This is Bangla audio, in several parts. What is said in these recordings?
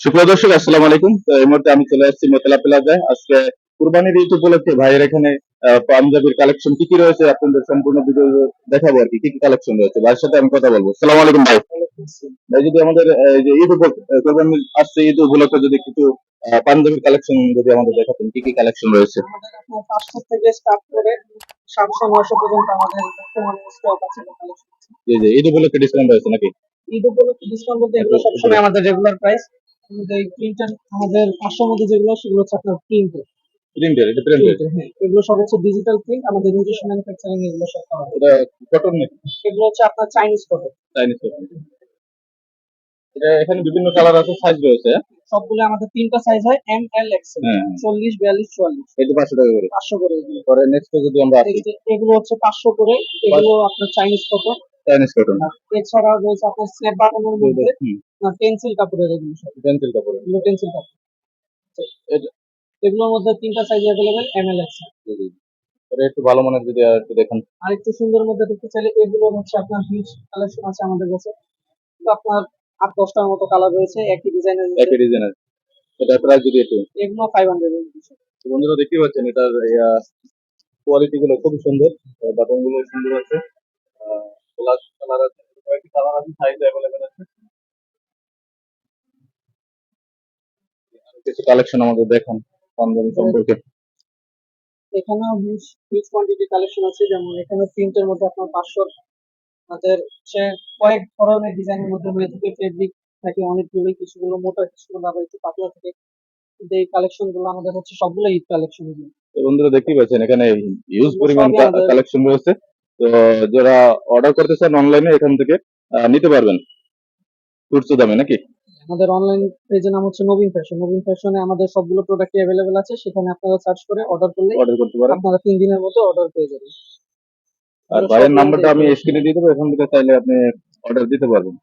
সুপ্রিয় দর্শক আসসালামু আলাইকুম। তো এই মুহূর্তে আমি চলে আসছি মেতলা প্লাজায়। আজকে কুরবানির ঈদ উপলক্ষে ভাইয়ের এখানে পাঞ্জাবির কালেকশন কি কি রয়েছে আপনাদের সম্পূর্ণ ভিডিও দেখাবো আর কি। কি কালেকশন রয়েছে? ভাইয়ের সাথে আমি কথা বলব। সালাম আলাইকুম ভাই। ভাই যদি আমাদের যে ঈদ কুরবানি আসছে ঈদ উপলক্ষে যদি কিছু পাঞ্জাবির কালেকশন যদি আমাদের দেখাতেন কি কি কালেকশন রয়েছে? পাঁচশো থেকে স্টার্ট করে সাতশো নয়শো পর্যন্ত আমাদের স্টক আছে collection আছে। ঈদ উপলক্ষে ডিসকাউন্ট রয়েছে নাকি? ঈদ উপলক্ষে ডিসকাউন্ট বলতে এগুলো সবসময় আমাদের রেগুলার প্রাইস এই প্রিন্টার আমাদের পাঁচশোর মধ্যে যেগুলো সেগুলো হচ্ছে আপনার প্রিন্টের প্রিন্টের এটা প্রিন্টের হ্যাঁ। এগুলো সব হচ্ছে ডিজিটাল প্রিন্ট আমাদের নিজস্ব ম্যানুফ্যাকচারিং এগুলো সব করা হয়। এটা কটন নাকি এগুলো হচ্ছে আপনার চাইনিজ কটন চাইনিজ কটন এটা এখানে বিভিন্ন কালার আছে সাইজ রয়েছে? সবগুলো আমাদের তিনটা সাইজ হয় এম এল এক্সেল হ্যাঁ চল্লিশ বিয়াল্লিশ চুয়াল্লিশ। এটা পাঁচশো টাকা করে। পাঁচশো করে এগুলো। পরে নেক্সট যদি আমরা আসি। এগুলো হচ্ছে পাঁচশো করে এগুলো আপনার চাইনিজ কটন চাইনিজ কটন এছাড়াও রয়েছে আপনার স্ন্যাপ বাটনের মধ্যে পেন্সিল কাপড়ের এগুলো পেন্সিল কাপড় এগুলো পেন্সিল কাপড়। এগুলোর মধ্যে তিনটা size available M L X এটা একটু ভালো মানের যদি একটু দেখেন। আর একটু সুন্দর মধ্যে দেখতে চাইলে এগুলো হচ্ছে আপনার হিউজ কালেকশন আছে আমাদের কাছে। তো আপনার আট দশটার মতো কালার রয়েছে একই ডিজাইনের একই ডিজাইনের এটা প্রাইস যদি একটু। এগুলো ফাইভ হান্ড্রেড বন্ধুরা দেখতে পাচ্ছেন এটার কোয়ালিটি গুলো খুব সুন্দর। বাটনগুলো সুন্দর আছে। ব্ল্যাক কালার আছে কয়েকটি কালার আছে সাইজ অ্যাভেলেবেল আছে কিছু কালেকশন আমাদের দেখান পাঞ্জাবি সম্পর্কে। এখানেও হিউজ হিউজ কোয়ান্টিটি কালেকশন আছে যেমন এখানে প্রিন্টের মধ্যে আপনার পাঁচশো আমাদের হচ্ছে কয়েক ধরনের ডিজাইনের মধ্যে হয়ে থাকে ফেব্রিক থাকে অনেকগুলোই কিছুগুলো মোটা কিছুগুলো আবার একটু পাতলা থাকে কিন্তু এই কালেকশনগুলো আমাদের হচ্ছে সবগুলো ঈদ কালেকশন বন্ধুরা দেখতেই পাচ্ছেন এখানে ইউজ পরিমাণ কালেকশন রয়েছে। তো যারা অর্ডার করতে চান অনলাইনে এখান থেকে নিতে পারবেন। খুচরো দামে নাকি? আমাদের অনলাইন পেজের নাম হচ্ছে নবীন ফ্যাশন নবীন ফ্যাশনে আমাদের সবগুলো প্রোডাক্ট অ্যাভেলেবেল আছে। সেখানে আপনারা সার্চ করে অর্ডার করলে অর্ডার করতে পারেন। আপনারা তিন দিনের মধ্যে অর্ডার পেয়ে যাবেন। আর ভাইয়ের নাম্বারটা আমি স্ক্রিনে দিয়ে দেবো এখান থেকে চাইলে আপনি অর্ডার দিতে পারবেন।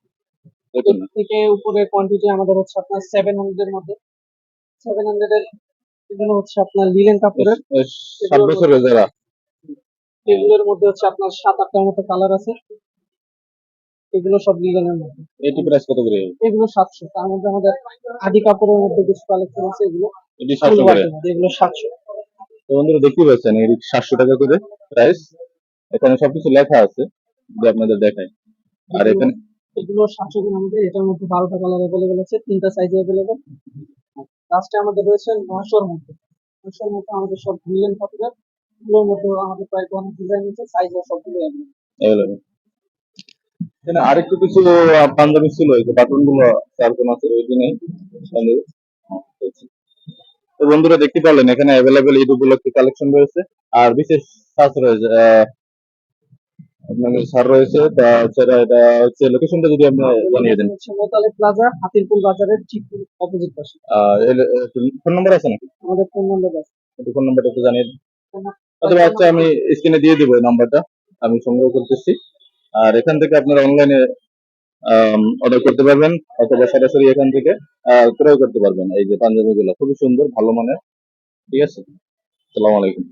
থেকে উপরে কোয়ান্টিটি আমাদের হচ্ছে আপনার সেভেন হান্ড্রেড এর মধ্যে। সেভেন হান্ড্রেড এর এগুলো হচ্ছে আপনার লিলেন কাপড়ের। সাত বছরের যারা। এগুলোর মধ্যে হচ্ছে আপনার সাত আটটার মতো কালার আছে। এগুলো সব লিলেনের মধ্যে। এটি প্রাইস কত করে? এগুলো সাতশো। তার মধ্যে আমাদের আদি কাপড়ের মধ্যে কিছু কালেকশন আছে এগুলো। এটি ফুল সাতশো করে? এগুলো সাতশো। তো বন্ধুরা দেখতে পাচ্ছেন এর সাতশো টাকা করে প্রাইস এখানে সবকিছু লেখা আছে যদি আপনাদের দেখায় আর এখানে এগুলো সাতশো গ্রাম মধ্যে এটার মধ্যে বারোটা কালার অ্যাভেলেবেল আছে তিনটা সাইজ অ্যাভেলেবেল লাস্টে আমাদের রয়েছে নশোর মধ্যে নশোর মধ্যে আমাদের সব মিলিয়ন কাপড়ের। এগুলোর মধ্যে আমাদের প্রায় অনেক ডিজাইন আছে সাইজ সবগুলো। এখানে আরেকটু কিছু পাঞ্জাবি ছিল এই বাটনগুলো চার কোন আছে ওই দিনে। হ্যাঁ। তো বন্ধুরা দেখতে পারলেন এখানে অ্যাভেলেবেল ঈদ উপলক্ষে কালেকশন রয়েছে। আর বিশেষ ছাড় রয়েছে আপনার ছাড় রয়েছে তাছাড়া এটা হচ্ছে লোকেশনটা যদি আপনি জানিয়ে দেন। মোতালে প্লাজা হাতিরপুল বাজারের ঠিক অপোজিট পাশে। ফোন নাম্বার আছে নাকি? আমাদের ফোন নম্বর আছে। ফোন নাম্বারটা একটু জানিয়ে দিন। অথবা আচ্ছা আমি স্ক্রিনে দিয়ে দিব নাম্বারটা আমি সংগ্রহ করতেছি। আর এখান থেকে আপনারা অনলাইনে অর্ডার করতে পারবেন, অথবা সরাসরি এখান থেকে ক্রয় করতে পারবেন। এই যে পাঞ্জাবিগুলো, খুবই সুন্দর, ভালো মানের। ঠিক আছে? আসসালামু আলাইকুম।